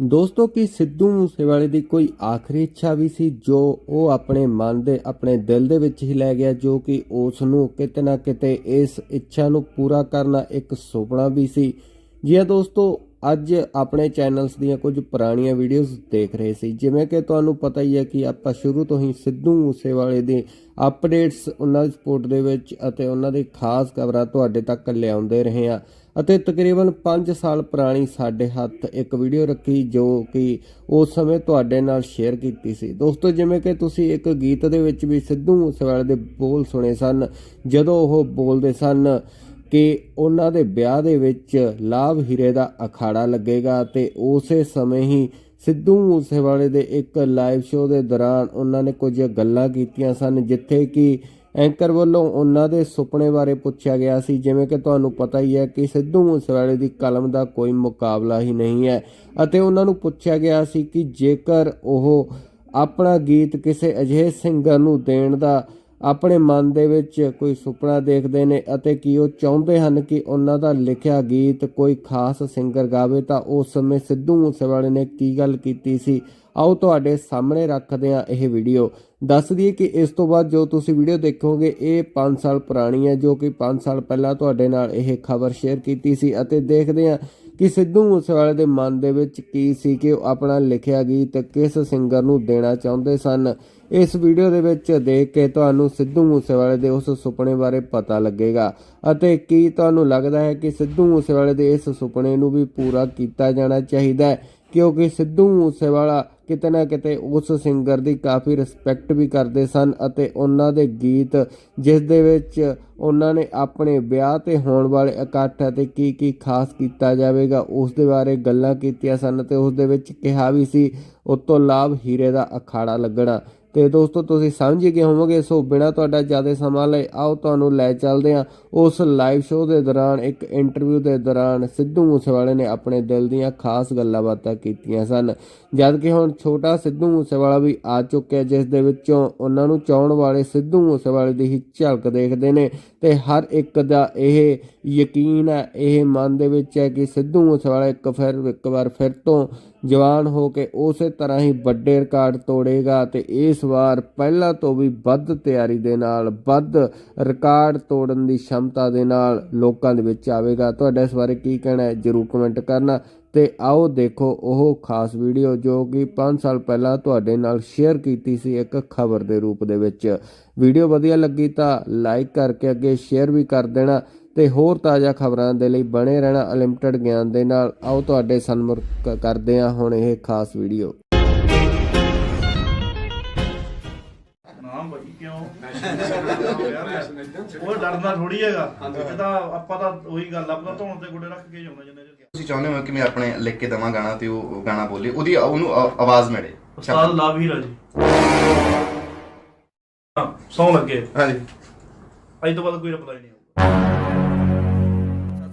ਦੋਸਤੋ, ਕੀ ਸਿੱਧੂ ਮੂਸੇਵਾਲੇ ਦੀ ਕੋਈ ਆਖਰੀ ਇੱਛਾ ਵੀ ਸੀ ਜੋ ਉਹ ਆਪਣੇ ਮਨ ਦੇ, ਆਪਣੇ ਦਿਲ ਦੇ ਵਿੱਚ ਹੀ ਲੈ ਗਿਆ, ਜੋ ਕਿ ਉਸ ਨੂੰ ਕਿਤੇ ਨਾ ਕਿਤੇ ਇਸ ਇੱਛਾ ਨੂੰ ਪੂਰਾ ਕਰਨਾ ਇੱਕ ਸੁਪਨਾ ਵੀ ਸੀ। ਜੀ ਹਾਂ ਦੋਸਤੋ, ਅੱਜ ਆਪਣੇ ਚੈਨਲਸ ਦੀਆਂ ਕੁਝ ਪੁਰਾਣੀਆਂ ਵੀਡੀਓਜ਼ ਦੇਖ ਰਹੇ ਸੀ। ਜਿਵੇਂ ਕਿ ਤੁਹਾਨੂੰ ਪਤਾ ਹੀ ਹੈ ਕਿ ਆਪਾਂ ਸ਼ੁਰੂ ਤੋਂ ਹੀ ਸਿੱਧੂ ਮੂਸੇਵਾਲੇ ਦੇ ਅਪਡੇਟਸ ਉਹਨਾਂ ਦੀ ਸਪੋਰਟ ਦੇ ਵਿੱਚ ਅਤੇ ਉਹਨਾਂ ਦੀ ਖਾਸ ਖਬਰਾਂ ਤੁਹਾਡੇ ਤੱਕ ਲਿਆਉਂਦੇ ਰਹੇ ਹਾਂ। ਅਤੇ ਤਕਰੀਬਨ 5 ਸਾਲ ਪੁਰਾਣੀ ਸਾਡੇ ਹੱਥ ਇੱਕ ਵੀਡੀਓ ਰੱਖੀ ਜੋ ਕਿ ਉਸ ਸਮੇਂ ਤੁਹਾਡੇ ਨਾਲ ਸ਼ੇਅਰ ਕੀਤੀ ਸੀ। ਦੋਸਤੋ, ਜਿਵੇਂ ਕਿ ਤੁਸੀਂ ਇੱਕ ਗੀਤ ਦੇ ਵਿੱਚ ਵੀ ਸਿੱਧੂ ਮੂਸੇਵਾਲੇ ਦੇ ਬੋਲ ਸੁਣੇ ਸਨ, ਜਦੋਂ ਉਹ ਬੋਲਦੇ ਸਨ ਕਿ ਉਹਨਾਂ ਦੇ ਵਿਆਹ ਦੇ ਵਿੱਚ ਲਾਭ ਹੀਰੇ ਦਾ ਅਖਾੜਾ ਲੱਗੇਗਾ ਤੇ ਉਸੇ ਸਮੇਂ ਹੀ ਸਿੱਧੂ ਮੂਸੇਵਾਲੇ ਦੇ ਇੱਕ ਲਾਈਵ ਸ਼ੋਅ ਦੇ ਦੌਰਾਨ ਉਹਨਾਂ ਨੇ ਕੁਝ ਗੱਲਾਂ ਕੀਤੀਆਂ ਸਨ, ਜਿੱਥੇ ਕਿ ਐਂਕਰ ਵੱਲੋਂ ਉਹਨਾਂ ਦੇ ਸੁਪਨੇ ਬਾਰੇ ਪੁੱਛਿਆ ਗਿਆ ਸੀ, ਜਿਵੇਂ ਕਿ ਤੁਹਾਨੂੰ ਪਤਾ ਹੀ ਹੈ ਕਿ ਸਿੱਧੂ ਮੂਸੇਵਾਲੇ ਦੀ ਕਲਮ ਦਾ ਕੋਈ ਮੁਕਾਬਲਾ ਹੀ ਨਹੀਂ ਹੈ। ਅਤੇ ਉਹਨਾਂ ਨੂੰ ਪੁੱਛਿਆ ਗਿਆ ਸੀ ਕਿ ਜੇਕਰ ਉਹ ਆਪਣਾ ਗੀਤ ਕਿਸੇ ਅਜਿਹੇ ਸਿੰਗਰ ਨੂੰ ਦੇਣ ਦਾ ਆਪਣੇ ਮਨ ਦੇ ਵਿੱਚ ਕੋਈ ਸੁਪਨਾ ਦੇਖਦੇ ਨੇ ਅਤੇ ਕੀ ਉਹ ਚਾਹੁੰਦੇ ਹਨ ਕਿ ਉਹਨਾਂ ਦਾ ਲਿਖਿਆ ਗੀਤ ਕੋਈ ਖਾਸ ਸਿੰਗਰ ਗਾਵੇ, ਤਾਂ ਉਸ ਸਮੇਂ ਸਿੱਧੂ ਮੂਸੇਵਾਲੇ ਨੇ ਕੀ ਗੱਲ ਕੀਤੀ ਸੀ? ਆਓ ਤੁਹਾਡੇ ਸਾਹਮਣੇ ਰੱਖਦੇ ਹਾਂ ਇਹ ਵੀਡੀਓ ਦੱਸ ਦਈਏ ਕਿ ਇਸ ਤੋਂ ਬਾਅਦ ਜੋ ਤੁਸੀਂ ਵੀਡੀਓ ਦੇਖੋਗੇ, ਇਹ 5 ਸਾਲ ਪੁਰਾਣੀ ਹੈ, ਜੋ ਕਿ 5 ਸਾਲ ਪਹਿਲਾਂ ਤੁਹਾਡੇ ਨਾਲ ਇਹ ਖਬਰ ਸ਼ੇਅਰ ਕੀਤੀ ਸੀ ਅਤੇ ਦੇਖਦੇ ਹਾਂ ਕਿ ਸਿੱਧੂ ਮੂਸੇਵਾਲੇ ਦੇ ਮਨ ਦੇ ਵਿੱਚ ਕੀ ਸੀ ਕਿ ਉਹ ਆਪਣਾ ਲਿਖਿਆ ਗੀਤ ਕਿਸ ਸਿੰਗਰ ਨੂੰ ਦੇਣਾ ਚਾਹੁੰਦੇ ਸਨ। ਇਸ ਵੀਡੀਓ ਦੇ ਵਿੱਚ ਦੇਖ ਕੇ ਤੁਹਾਨੂੰ ਸਿੱਧੂ ਮੂਸੇਵਾਲੇ ਦੇ ਉਸ ਸੁਪਨੇ ਬਾਰੇ ਪਤਾ ਲੱਗੇਗਾ ਅਤੇ ਕੀ ਤੁਹਾਨੂੰ ਲੱਗਦਾ ਹੈ ਕਿ ਸਿੱਧੂ ਮੂਸੇਵਾਲੇ ਦੇ ਇਸ ਸੁਪਨੇ ਨੂੰ ਵੀ ਪੂਰਾ ਕੀਤਾ ਜਾਣਾ ਚਾਹੀਦਾ ਹੈ, ਕਿਉਂਕਿ ਸਿੱਧੂ ਮੂਸੇਵਾਲਾ ਕਿਤੇ ਨਾ ਕਿਤੇ ਉਸ ਸਿੰਗਰ ਦੀ ਕਾਫੀ ਰਿਸਪੈਕਟ ਵੀ ਕਰਦੇ ਸਨ ਅਤੇ ਉਹਨਾਂ ਦੇ ਗੀਤ, ਜਿਸ ਦੇ ਵਿੱਚ ਉਹਨਾਂ ਨੇ ਆਪਣੇ ਵਿਆਹ ਤੇ ਹੋਣ ਵਾਲੇ ਇਕੱਠ ਅਤੇ ਕੀ ਕੀ ਖਾਸ ਕੀਤਾ ਜਾਵੇਗਾ, ਉਸ ਦੇ ਬਾਰੇ ਗੱਲਾਂ ਕੀਤੀਆਂ ਸਨ ਤੇ ਉਸ ਦੇ ਵਿੱਚ ਕਿਹਾ ਵੀ ਸੀ ਉਤੋਂ ਲਾਭ ਹੀਰੇ ਦਾ ਅਖਾੜਾ ਲੱਗਣਾ। ਤੇ ਦੋਸਤੋ, ਤੁਸੀਂ ਸਮਝ ਹੀ ਗਏ ਹੋਵੋਗੇ, ਸੋ ਬਿਨਾ ਤੁਹਾਡਾ ਜ਼ਿਆਦਾ ਸਮਾਂ ਲਏ, ਆਓ ਤੁਹਾਨੂੰ ਲੈ ਚੱਲਦੇ ਹਾਂ। ਉਸ ਲਾਈਵ ਸ਼ੋਅ ਦੇ ਦੌਰਾਨ, ਇੱਕ ਇੰਟਰਵਿਊ ਦੇ ਦੌਰਾਨ ਸਿੱਧੂ ਮੂਸੇਵਾਲੇ ਨੇ ਆਪਣੇ ਦਿਲ ਦੀਆਂ ਖਾਸ ਗੱਲਾਂ ਬਾਤਾਂ ਕੀਤੀਆਂ ਸਨ। ਜਦ ਕਿ ਹੁਣ ਛੋਟਾ ਸਿੱਧੂ ਮੂਸੇਵਾਲਾ ਵੀ ਆ ਚੁੱਕਿਆ ਜਿਸ ਦੇ ਵਿੱਚੋਂ ਉਹਨਾਂ ਨੂੰ ਚਾਹਣ ਵਾਲੇ ਸਿੱਧੂ ਮੂਸੇਵਾਲੇ ਦੀ ਹੀ ਝਲਕ ਦੇਖਦੇ ਨੇ। ਤੇ ਹਰ ਇੱਕ ਦਾ ਇਹ ਯਕੀਨ ਹੈ, ਇਹ ਮਨ ਦੇ ਵਿੱਚ ਹੈ ਕਿ ਸਿੱਧੂ ਮੂਸੇਵਾਲਾ ਇੱਕ ਫਿਰ, ਇੱਕ ਵਾਰ ਫਿਰ ਤੋਂ ਜਵਾਨ ਹੋ ਕੇ ਉਸੇ ਤਰ੍ਹਾਂ ਹੀ ਵੱਡੇ ਰਿਕਾਰਡ ਤੋੜੇਗਾ ਤੇ ਇਸ ਵਾਰ ਪਹਿਲਾਂ ਤੋਂ ਵੀ ਵੱਧ ਤਿਆਰੀ ਦੇ ਨਾਲ, ਵੱਧ ਰਿਕਾਰਡ ਤੋੜਨ ਦੀ ਸ਼ਮਤਾ ਦੇ ਨਾਲ ਲੋਕਾਂ ਦੇ ਵਿੱਚ ਆਵੇਗਾ। ਤੁਹਾਡਾ ਇਸ ਬਾਰੇ ਕੀ ਕਹਿਣਾ ਹੈ? ਜਰੂਰ ਕਮੈਂਟ ਕਰਨਾ ਤੇ ਆਓ ਦੇਖੋ ਉਹ ਖਾਸ ਵੀਡੀਓ ਜੋ ਕਿ 5 ਸਾਲ ਪਹਿਲਾਂ ਤੁਹਾਡੇ ਨਾਲ ਸ਼ੇਅਰ ਕੀਤੀ ਸੀ ਇੱਕ ਖਬਰ ਦੇ ਰੂਪ ਦੇ ਵਿੱਚ। ਵੀਡੀਓ ਵਧੀਆ ਲੱਗੀ ਤਾਂ ਲਾਈਕ ਕਰਕੇ ਅੱਗੇ ਸ਼ੇਅਰ ਵੀ ਕਰ ਦੇਣਾ ਤੇ ਹੋਰ ਤਾਜ਼ਾ ਖਬਰਾਂ ਦੇ ਲਈ ਬਣੇ ਰਹਿਣਾ ਅਨਲਿਮਟਿਡ ਗਿਆਨ ਦੇ ਨਾਲ। ਆਓ ਤੁਹਾਡੇ ਸਨਮੁਖ ਕਰਦੇ ਹਾਂ ਹੁਣ ਇਹ ਖਾਸ ਵੀਡੀਓ। ਨਾ ਬਾਈ ਕਿਉਂ? ਉਹ ਡਰਦਾ ਥੋੜੀ ਹੈਗਾ। ਇਹ ਤਾਂ ਆਪਾਂ ਤਾਂ ਉਹੀ ਗੱਲ ਆ ਆਪਣਾ ਧੌਣ ਤੇ ਗੁੱਡੇ ਰੱਖ ਕੇ ਜਾਉਣਾ ਜਿੰਨੇ ਚਿਰ। ਤੁਸੀਂ ਚਾਹੁੰਦੇ ਹੋ ਕਿ ਮੈਂ ਆਪਣੇ ਲਿਖ ਕੇ ਦਵਾਂ ਗਾਣਾ ਤੇ ਉਹ ਗਾਣਾ ਬੋਲੇ ਉਹਦੀ ਉਹਨੂੰ ਆ- ਆਵਾਜ਼ ਮਿਲੇ। ਉਸਤਾਦ ਲਾਭ ਹੀਰਾ ਜੀ। ਹਾਂ ਸੌਂ ਲੱਗੇ। ਹਾਂਜੀ। ਅੱਜ ਤੋਂ ਬਾਅਦ ਕੋਈ ਰਿਪਲਾਈ ਨਹੀਂ ਆਊਗਾ।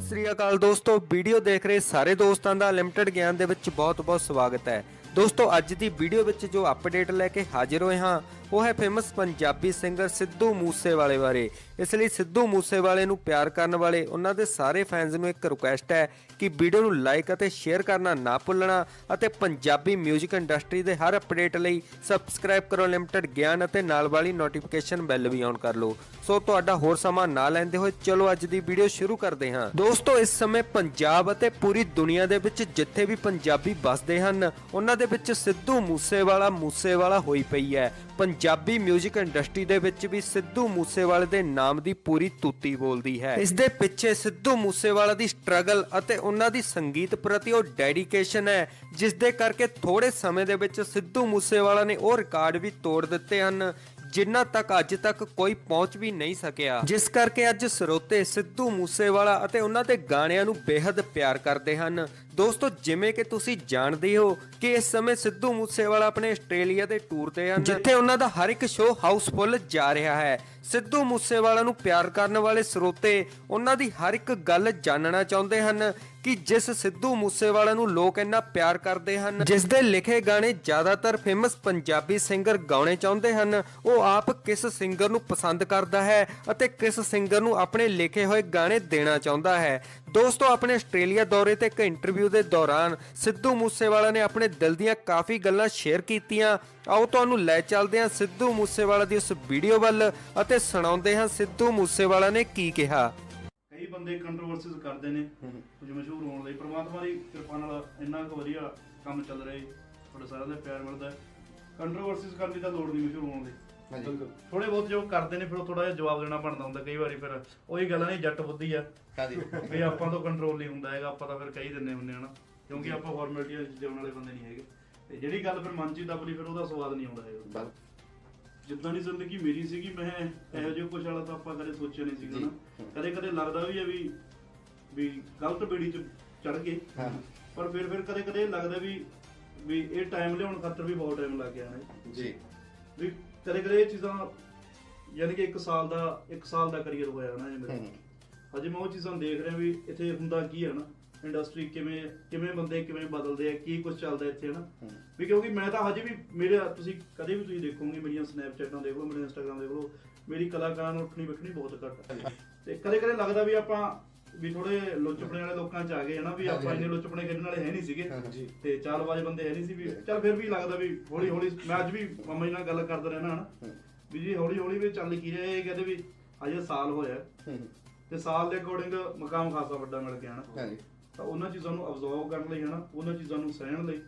ਸਤਿ ਸ੍ਰੀ ਅਕਾਲ ਦੋਸਤੋ, ਵੀਡੀਓ ਦੇਖ ਰਹੇ ਸਾਰੇ ਦੋਸਤਾਂ ਦਾ ਲਿਮਟਿਡ ਗਿਆਨ ਦੇ ਵਿੱਚ ਬਹੁਤ-ਬਹੁਤ ਸਵਾਗਤ ਹੈ। ਦੋਸਤੋ, ਅੱਜ ਦੀ ਵੀਡੀਓ ਵਿੱਚ ਜੋ ਅਪਡੇਟ ਲੈ ਕੇ ਹਾਜ਼ਰ ਹੋਏ ਹਾਂ ਉਹ ਹੈ ਫੇਮਸ ਪੰਜਾਬੀ ਸਿੰਗਰ ਸਿੱਧੂ ਮੂਸੇਵਾਲੇ ਬਾਰੇ। ਇਸ ਲਈ ਸਿੱਧੂ ਮੂਸੇਵਾਲੇ ਨੂੰ ਪਿਆਰ ਕਰਨ ਵਾਲੇ ਉਹਨਾਂ ਦੇ ਸਾਰੇ ਫੈਨਸ ਨੂੰ ਇੱਕ ਰਿਕੁਐਸਟ ਹੈ ਕਿ ਵੀਡੀਓ ਨੂੰ ਲਾਈਕ ਅਤੇ ਸ਼ੇਅਰ ਕਰਨਾ ਨਾ ਭੁੱਲਣਾ ਅਤੇ ਪੰਜਾਬੀ 뮤직 ਇੰਡਸਟਰੀ ਦੇ ਹਰ ਅਪਡੇਟ ਲਈ ਸਬਸਕ੍ਰਾਈਬ ਕਰੋ ਲਿਮਟਿਡ ਗਿਆਨ ਅਤੇ ਨਾਲ ਵਾਲੀ ਨੋਟੀਫਿਕੇਸ਼ਨ ਬੈਲ ਵੀ ਔਨ ਕਰ ਲਓ। ਸੋ ਤੁਹਾਡਾ ਹੋਰ ਸਮਾਂ ਨਾ ਲੈਂਦੇ ਹੋਏ ਚਲੋ ਅੱਜ ਦੀ ਵੀਡੀਓ ਸ਼ੁਰੂ ਕਰਦੇ ਹਾਂ। ਦੋਸਤੋ, ਇਸ ਸਮੇਂ ਪੰਜਾਬ ਅਤੇ ਪੂਰੀ ਦੁਨੀਆ ਦੇ ਵਿੱਚ ਜਿੱਥੇ ਵੀ ਪੰਜਾਬੀ ਵੱਸਦੇ ਹਨ, ਉਹਨਾਂ ਦੇ ਵਿੱਚ ਸਿੱਧੂ ਮੂਸੇਵਾਲਾ ਮੂਸੇਵਾਲਾ ਹੋਈ ਪਈ ਹੈ। ਪੰਜਾਬੀ 뮤직 ਇੰਡਸਟਰੀ ਦੇ ਵਿੱਚ ਵੀ ਸਿੱਧੂ ਮੂਸੇਵਾਲੇ ਦੇ ਨਾਮ ਦੀ ਪੂਰੀ ਤੂਤੀ ਬੋਲਦੀ ਹੈ। ਇਸ ਦੇ ਪਿੱਛੇ ਸਿੱਧੂ ਮੂਸੇਵਾਲਾ ਦੀ ਸਟਰਗਲ ਅਤੇ ਉਹਨਾਂ ਦੀ ਸੰਗੀਤ ਪ੍ਰਤੀ ਉਹ ਡੈਡੀਕੇਸ਼ਨ ਹੈ, ਜਿਸ ਦੇ ਕਰਕੇ ਥੋੜੇ ਸਮੇਂ ਦੇ ਵਿੱਚ ਸਿੱਧੂ ਮੂਸੇਵਾਲਾ ਨੇ ਉਹ ਰਿਕਾਰਡ ਵੀ ਤੋੜ ਦਿੱਤੇ ਹਨ ਜਿਨ੍ਹਾਂ ਤੱਕ ਅੱਜ ਤੱਕ ਕੋਈ ਪਹੁੰਚ ਵੀ ਨਹੀਂ ਸਕਿਆ। ਜਿਸ ਕਰਕੇ ਅੱਜ ਸਰੋਤੇ ਸਿੱਧੂ ਮੂਸੇਵਾਲਾ ਅਤੇ ਉਹਨਾਂ ਦੇ ਗਾਣਿਆਂ ਨੂੰ ਬੇहद ਪਿਆਰ ਕਰਦੇ ਹਨ। ਦੋਸਤੋ, ਜਿਵੇਂ ਕਿ ਤੁਸੀਂ ਜਾਣਦੇ ਹੋ ਕਿ ਇਸ ਸਮੇਂ ਸਿੱਧੂ ਮੂਸੇਵਾਲਾ ਆਪਣੇ ਆਸਟ੍ਰੇਲੀਆ ਦੇ ਟੂਰ ਤੇ ਹਨ। ਜਿੱਥੇ ਉਹਨਾਂ ਦਾ ਹਰ ਇੱਕ ਸ਼ੋਅ ਹਾਊਸਫੁੱਲ ਜਾ ਰਿਹਾ ਹੈ। ਸਿੱਧੂ ਮੂਸੇਵਾਲਾ ਨੂੰ ਪਿਆਰ ਕਰਨ ਵਾਲੇ ਸਰੋਤੇ ਉਹਨਾਂ ਦੀ ਹਰ ਇੱਕ ਗੱਲ ਜਾਣਨਾ ਚਾਹੁੰਦੇ ਹਨ ਕਿ ਜਿਸ ਸਿੱਧੂ ਮੂਸੇਵਾਲਾ ਨੂੰ ਲੋਕ ਇੰਨਾ ਪਿਆਰ ਕਰਦੇ ਹਨ, ਜਿਸ ਦੇ ਲਿਖੇ ਗਾਣੇ ਜ਼ਿਆਦਾਤਰ ਫੇਮਸ ਪੰਜਾਬੀ ਸਿੰਗਰ ਗਾਉਣੇ ਚਾਹੁੰਦੇ ਹਨ, ਉਹ ਆਪ ਕਿਸ ਸਿੰਗਰ ਨੂੰ ਪਸੰਦ ਕਰਦਾ ਹੈ ਅਤੇ ਕਿਸ ਸਿੰਗਰ ਨੂੰ ਆਪਣੇ ਲਿਖੇ ਹੋਏ ਗਾਣੇ ਦੇਣਾ ਚਾਹੁੰਦਾ ਹੈ। ਦੋਸਤੋ, ਆਪਣੇ ਆਸਟ੍ਰੇਲੀਆ ਦੌਰੇ ਤੇ ਇੱਕ ਇੰਟਰਵਿਊ ਇੰਟਰਵਿਊ ਦੇ ਦੌਰਾਨ ਸਿੱਧੂ ਮੂਸੇਵਾਲਾ ਨੇ ਆਪਣੇ ਦਿਲ ਦੀਆਂ ਕਾਫੀ ਗੱਲਾਂ ਸ਼ੇਅਰ ਕੀਤੀਆਂ। ਆਓ ਤੁਹਾਨੂੰ ਲੈ ਚੱਲਦੇ ਹਾਂ ਸਿੱਧੂ ਮੂਸੇਵਾਲਾ ਦੀ ਉਸ ਵੀਡੀਓ ਵੱਲ ਅਤੇ ਸੁਣਾਉਂਦੇ ਹਾਂ ਸਿੱਧੂ ਮੂਸੇਵਾਲਾ ਨੇ ਕੀ ਕਿਹਾ। ਕਈ ਬੰਦੇ ਕੰਟਰੋਵਰਸੀਜ਼ ਕਰਦੇ ਨੇ ਕੁਝ ਮਸ਼ਹੂਰ ਹੋਣ ਲਈ। ਪ੍ਰਮਾਤਮਾ ਦੀ ਕਿਰਪਾ ਨਾਲ ਇੰਨਾ ਕੁ ਵਧੀਆ ਕੰਮ ਚੱਲ ਰਿਹਾ ਹੈ ਤੁਹਾਡੇ ਸਾਰਿਆਂ ਦਾ ਪਿਆਰ ਮਿਲਦਾ। ਕੰਟਰੋਵਰਸੀਜ਼ ਕਰਨ ਦੀ ਤਾਂ ਲੋੜ ਨਹੀਂ ਮਸ਼ਹੂਰ ਹੋਣ ਦੀ। ਥੋੜੇ ਬਹੁਤ ਜੋ ਕਰਦੇ ਨੇ ਫਿਰ ਉਹ ਥੋੜਾ ਜਿਹਾ ਜਵਾਬ ਦੇਣਾ ਬਣਦਾ ਹੁੰਦਾ ਕਈ ਵਾਰੀ ਫਿਰ। ਉਹੀ ਗੱਲ ਨਹੀਂ ਜੱਟ ਬੁੱਧੀ ਆ। ਹਾਂਜੀ ਵੀ ਆਪਾਂ ਤੋਂ ਕੰਟਰੋਲ ਨਹੀਂ ਹੁੰਦਾ ਹੈਗਾ ਆਪਾਂ ਤਾਂ ਫਿਰ ਕਹੀ ਦਿੰਦੇ ਹੁੰਦੇ ਹਨਾ ਕਿਉਂਕਿ ਆਪਾਂ ਫਾਰਮੈਲਿਟੀਆਂ ਚ ਜਿਉਣ ਵਾਲੇ ਬੰਦੇ ਨਹੀਂ ਹੈਗੇ। ਤੇ ਜਿਹੜੀ ਗੱਲ ਫਿਰ ਮਨ ਚ ਹੀ ਦੱਬਲੀ ਫਿਰ ਉਹਦਾ ਸਵਾਦ ਨਹੀਂ ਆਉਂਦਾ ਹੈਗਾ। ਬਸ। ਜਿੱਦਾਂ ਦੀ ਜ਼ਿੰਦਗੀ ਮੇਰੀ ਸੀਗੀ ਮੈਂ ਇਹੋ ਜਿਹੇ ਕੁਛ ਵਾਲਾ ਤਾਂ ਆਪਾਂ ਕਦੇ ਸੋਚਿਆ ਨਹੀਂ ਸੀਗਾ ਜੀ। ਨਾ। ਕਦੇ ਕਦੇ ਲੱਗਦਾ ਵੀ ਹੈ ਵੀ ਵੀ ਗਲਤ ਬੇੜੀ ਚ ਚੜ ਗਏ। ਹਾਂ। ਪਰ ਫਿਰ ਫਿਰ ਕਦੇ ਕਦੇ ਲੱਗਦਾ ਵੀ ਵੀ ਇਹ ਟਾਈਮ ਲਿਆਉਣ ਖਾਤਰ ਵੀ ਬਹੁਤ ਟਾਈਮ ਲੱਗ ਗਿਆ ਨੇ। ਜੀ। ਵੀ ਕਦੇ ਕਦੇ ਇਹ ਚੀਜ਼ਾਂ ਯਾਨੀ ਕਿ 1 ਸਾਲ ਦਾ 1 ਸਾਲ ਦਾ ਕਰੀਅਰ ਹੋਇਆ ਨਾ ਇਹ ਮੇਰਾ। ਹੂੰ। ਹਜੇ ਮੈਂ ਉਹ ਚੀਜ਼ਾਂ ਦੇਖ ਰਿਹਾ ਵੀ ਇੱਥੇ ਹੁੰਦਾ ਕੀ ਹੈ ਨਾ? ਇੰਡਸਟਰੀ ਕਿਵੇਂ ਕਿਵੇਂ ਬੰਦੇ ਕਿਵੇਂ ਬਦਲਦੇ ਆ ਕੀ ਕੁਝ ਚੱਲਦਾ ਇੱਥੇ ਨਾ। ਵੀ ਕਿਉਂਕਿ ਮੈਂ ਤਾਂ ਹਜੇ ਵੀ ਮੇਰੇ ਤੁਸੀਂ ਕਦੇ ਵੀ ਤੁਸੀਂ ਦੇਖੋਗੇ ਮੇਰੀਆਂ ਸਨੈਪਚੈਟਾਂ ਦੇਖ ਲਓ ਮੇਰੇ ਇੰਸਟਾਗ੍ਰam ਦੇਖ ਲਓ ਮੇਰੀ ਕਲਾਕਾਰਾਂ ਨੂੰ ਉੱਠਣੀ ਬੈਠਣੀ ਬਹੁਤ ਘੱਟ ਹੈ। ਤੇ ਕਦੇ ਕਦੇ ਲੱਗਦਾ ਵੀ ਆਪਾਂ ਵੀ ਥੋੜੇ ਲੁੱਚਪਣੇ ਵਾਲੇ ਲੋਕਾਂ ਚ ਆ ਗਏ ਹਨਾ ਵੀ ਆਪਾਂ ਇੰਨੇ ਲੁੱਚਪਣੇ ਖੇਡਣ ਵਾਲੇ ਹੈ ਨਹੀਂ ਸੀਗੇ। ਤੇ ਚਾਲਬਾਜ਼ ਬੰਦੇ ਹੈ ਨਹੀਂ ਸੀ ਵੀ ਚੱਲ ਫਿਰ ਵੀ ਲੱਗਦਾ ਵੀ ਹੌਲੀ ਹੌਲੀ ਮੈਂ ਅੱਜ ਵੀ ਮਾਮਾ ਜੀ ਨਾਲ ਗੱਲ ਕਰਦਾ ਰਹਿਣਾ ਹਨਾ ਵੀ ਜੀ ਹੌਲੀ ਹੌਲੀ ਵੀ ਚੱਲ ਕੀ ਰਿਹਾ ਇਹ ਕਹਿੰਦੇ ਵੀ ਅਜੇ ਸਾਲ ਹੋਇਆ। ਤੇ ਸਾਲ ਦੇ ਅਕੋਰਡਿੰਗ ਮਕਾਮ ਖਾਸਾ ਵੱਡਾ ਮਿਲ ਗਿਆ ਹਨਾ ਹਾਂਜੀ। ਤਾਂ ਉਹਨਾਂ ਚੀਜ਼ਾਂ ਨੂੰ ਅਬਜ਼ਰਵ ਕਰਨ ਲਈ ਹਨਾ ਉਹਨਾਂ ਚੀਜ਼ਾਂ ਨੂੰ ਸਹਿਣ ਲਈ।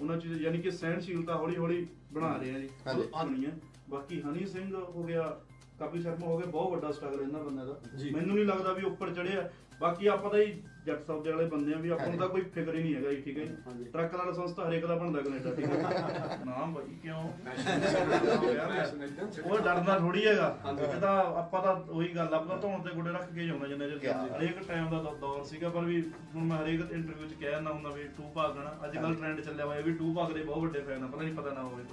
ਉਹਨਾਂ ਚੀਜ਼ ਯਾਨੀ ਕਿ ਸਹਿਣਸ਼ੀਲਤਾ ਹੌਲੀ ਹੌਲੀ ਬਣਾ ਰਹੇ ਆ ਜੀ। ਹਾਂਜੀ। ਆਉਣੀ ਹੈ ਬਾਕੀ ਹਨੀ ਸਿੰਘ ਹੋ ਗਿਆ ਕਪਿਲ ਸ਼ਰਮਾ ਹੋ ਗਿਆ ਬਹੁਤ ਵੱਡਾ ਸਟਰਗਲ ਇਹਨਾਂ ਬੰਦਿਆਂ ਦਾ। ਮੈਨੂੰ ਨਹੀਂ ਲੱਗਦਾ ਵੀ ਉੱਪਰ ਚੜਿਆ ਬਾਕੀ ਆਪਾਂ ਤਾਂ ਹੀ ਜੱਟ ਸੌਦੇ ਵਾਲੇ ਬੰਦੇ ਆ ਵੀ ਆਪਾਂ ਨੂੰ ਤਾਂ ਕੋਈ ਫਿਕਰ ਹੀ ਨਹੀਂ ਹੈਗਾ ਜੀ ਠੀਕ ਹੈ ਜੀ? ਟਰੱਕ ਦਾ ਲਾਇਸੈਂਸ ਤਾਂ ਹਰੇਕ ਦਾ ਬਣਦਾ ਕੈਨੇਡਾ ਠੀਕ ਹੈ ਨਾਮ ਭਾਈ ਕਿਉਂ? ਉਹ ਡਰਦਾ ਥੋੜੀ ਹੈਗਾ। ਇਹ ਤਾਂ ਆਪਾਂ ਤਾਂ ਉਹੀ ਗੱਲ ਆਪਾਂ ਤਾਂ ਧੌਣ ਤੇ ਗੁੱਡੇ ਰੱਖ ਕੇ ਜਾਉਂਦਾ ਜਿੰਨੇ ਚਿਰ। ਹਰੇਕ ਟਾਈਮ ਦਾ ਦੌਰ ਸੀਗਾ ਪਰ ਵੀ ਹੁਣ ਮੈਂ ਹਰੇਕ ਇੰਟਰਵਿਊ 'ਚ ਕਹਿ ਹੁੰਦਾ ਵੀ ਟੂ ਭਾਗ ਹਨਾ। ਅੱਜ ਕੱਲ ਟ੍ਰੈਂਡ ਚੱਲਿਆ ਹੋਇਆ ਵੀ ਟੂ ਭਾਗ ਦੇ ਬਹੁਤ ਵੱਡੇ ਫੈਨ ਆ ਪਤਾ ਨਹੀਂ ਪਤਾ ਨਾ ਹੋਵੇ।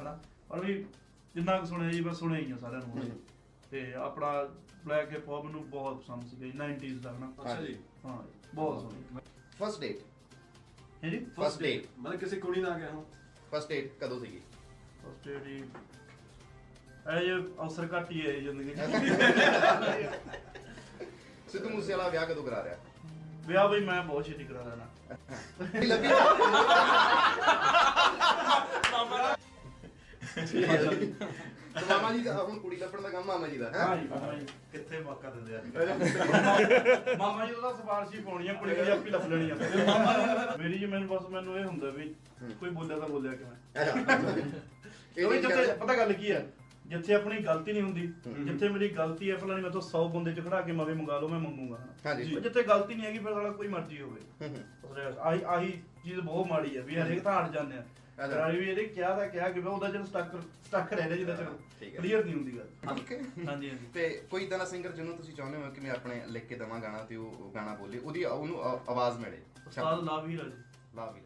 ਹਨਾ? ਪਰ ਵੀ ਜਿੰਨਾ ਕੁ ਸੁਣਿਆ ਜੀ ਬਸ ਸੁਣਿਆ ਹੀ ਆ ਸਾਰਿਆਂ ਨੂੰ। ਤੇ ਆਪਣਾ ਬਲੈਕ ਹਿਪ ਹੌਪ ਮੈਨੂੰ ਬਹੁਤ ਪਸੰਦ ਜੀ 90s ਦਾ ਹਨਾ? ਅੱਛਾ ਜੀ। ਹਾਂ ਬਹੁਤ ਸੋਹਣੀ। ਫਸਟ ਡੇਟ ਹੈ ਜੀ ਫਸਟ ਡੇਟ ਮਤਲਬ ਕਿਸੇ ਕੁੜੀ ਨਾਲ ਗਿਆ ਹਾਂ? ਫਸਟ ਡੇਟ ਕਦੋਂ ਸੀਗੀ? ਫਸਟ ਏਡ ਜੀ ਇਹ ਜੇ ਅਵਸਰ ਘੱਟ ਹੀ ਜ਼ਿੰਦਗੀ 'ਚ। ਸਿੱਧੂ ਮੂਸੇ ਵਾਲਾ ਵਿਆਹ ਕਦੋਂ ਕਰਾ ਰਿਹਾ? ਵਿਆਹ ਬਈ ਮੈਂ ਬਹੁਤ ਛੇਤੀ ਕਰਾ ਲੈਣਾ ਲੱਭੀ ਤੇ ਮਾਮਾ ਜੀ ਦਾ ਹੁਣ ਕੁੜੀ ਲੱਭਣ ਦਾ ਕੰਮ ਮਾਮਾ ਜੀ ਦਾ ਹਾਂ? ਹੈ ਜੀ ਮਾਮਾ ਜੀ। ਕਿੱਥੇ ਮੌਕਾ ਦਿੰਦੇ ਆ ਮਾਮਾ ਜੀ ਉਹਦਾ ਸਿਫਾਰਿਸ਼ ਹੀ ਪਾਉਣੀ ਆ ਕੁੜੀ ਦੀ ਆਪੀ ਲੱਭ ਲੈਣੀ ਆ। ਮੇਰੀ ਜੀ ਮੈਨੂੰ ਬਸ ਮੈਨੂੰ ਇਹ ਹੁੰਦਾ ਵੀ ਕੋਈ ਬੋਲਿਆ ਤਾਂ ਬੋਲਿਆ ਕਿਵੇਂ? ਕਿਉਂਕਿ ਜਿੱਥੇ ਪਤਾ ਗੱਲ ਕੀ ਹੈ ਜਿੱਥੇ ਆਪਣੀ ਗਲਤੀ ਨਹੀਂ ਹੁੰਦੀ ਜਿੱਥੇ ਮੇਰੀ ਗਲਤੀ ਹੈ ਫਲਾਣੀ ਮੈਂ ਤਾਂ 100 ਬੰਦੇ ਚ ਖੜਾ ਕੇ ਮਾਵੇ ਮੰਗਾ ਲਓ ਮੈਂ ਮੰਗੂਗਾ। ਜਿੱਥੇ ਗਲਤੀ ਨਹੀਂ ਹੈਗੀ ਫਿਰ ਸਾਲਾ ਕੋਈ ਮਰਜ਼ੀ ਹੋਵੇ। ਉਸ ਆਹੀ ਆਹੀ ਚੀਜ਼ ਬਹੁਤ ਮਾੜੀ ਹੈ ਵੀ ਹਰੇਕ ਤਾਂ ਹਟ ਜਾਂਦੇ ਆ। ਕਰਾਈ ਵੀ ਇਹਦੇ ਕਿਹਾ ਤਾਂ ਕਿਹਾ ਕਿ ਵੀ ਉਹਦਾ ਜਿਹੜਾ ਸਟੱਕ ਸਟੱਕ ਰਹਿ ਰਿਹਾ ਜਿਹਦਾ ਠੀਕ ਚ। ਹੈ। ਕਲੀਅਰ ਨਹੀਂ ਹੁੰਦੀ ਗੱਲ। ਹੈ ਹਾਂਜੀ ਹਾਂਜੀ। ਤੇ ਕੋਈ ਇਦਾਂ ਦਾ ਸਿੰਗਰ ਜਿਹਨੂੰ ਤੁਸੀਂ ਚਾਹੁੰਦੇ ਹੋ ਕਿ ਮੈਂ ਆਪਣੇ ਲਿਖ ਕੇ ਦਵਾਂ ਗਾਣਾ ਤੇ ਉਹ ਗਾਣਾ ਬੋਲੇ ਉਹਦੀ ਉਹਨੂੰ ਆ- ਆਵਾਜ਼ ਮਿਲੇ। ਉਸਤਾਦ ਲਾਭ ਹੀਰਾ ਜੀ। ਲਾ ਵੀ